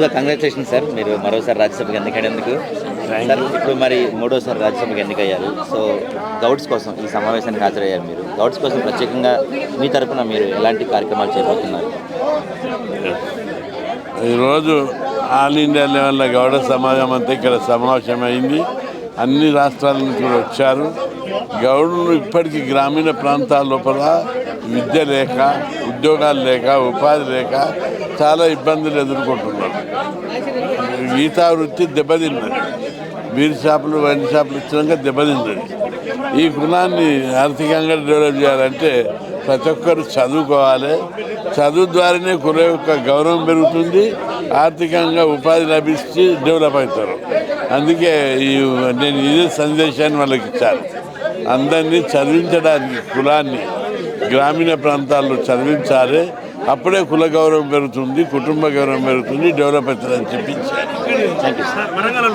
ముందుగా congratulation sir మీరు మరోసారి రాజ్యసభకి ఎన్నికైనందుకు. సార్ ఇప్పుడు మరి మూడోసారి రాజ్యసభకి ఎన్నికయ్యారు. సో గౌడ్స్ కోసం ఈ సమావేశానికి హాజరయ్యారు మీరు. గౌడ్స్ కోసం ప్రత్యేకంగా మీ తరపున మీరు ఎలాంటి కార్యక్రమాలు చేయబోతున్నారు ఈరోజు ఆల్ ఇండియా లెవెల్లో గౌడ సమాజం అంతా ఇక్కడ సమావేశమైంది. అన్ని రాష్ట్రాల నుంచి కూడా వచ్చారు. గౌడులు ఇప్పటికీ గ్రామీణ ప్రాంతాల లోపల విద్య లేక ఉద్యోగాలు లేక ఉపాధి లేక చాలా ఇబ్బందులు ఎదుర్కొంటున్నారు. గీతా వృత్తి దెబ్బతిన్నది. బీర్ షాపులు వైన్ షాపులు ఇచ్చినాక దెబ్బతిన్నది. ఈ కులాన్ని ఆర్థికంగా డెవలప్ చేయాలంటే ప్రతి ఒక్కరు చదువుకోవాలి. చదువు ద్వారానే కుల యొక్క గౌరవం పెరుగుతుంది. ఆర్థికంగా ఉపాధి లభించి డెవలప్ అవుతారు. అందుకే ఈ నేను ఇదే సందేశాన్ని వాళ్ళకి ఇచ్చాను. అందరినీ చదివించడానికి కులాన్ని గ్రామీణ ప్రాంతాల్లో చదివించాలి. అప్పుడే కుల గౌరవం పెరుగుతుంది కుటుంబ గౌరవం పెరుగుతుంది డెవలప్ అవుతుందని అని థ్యాంక్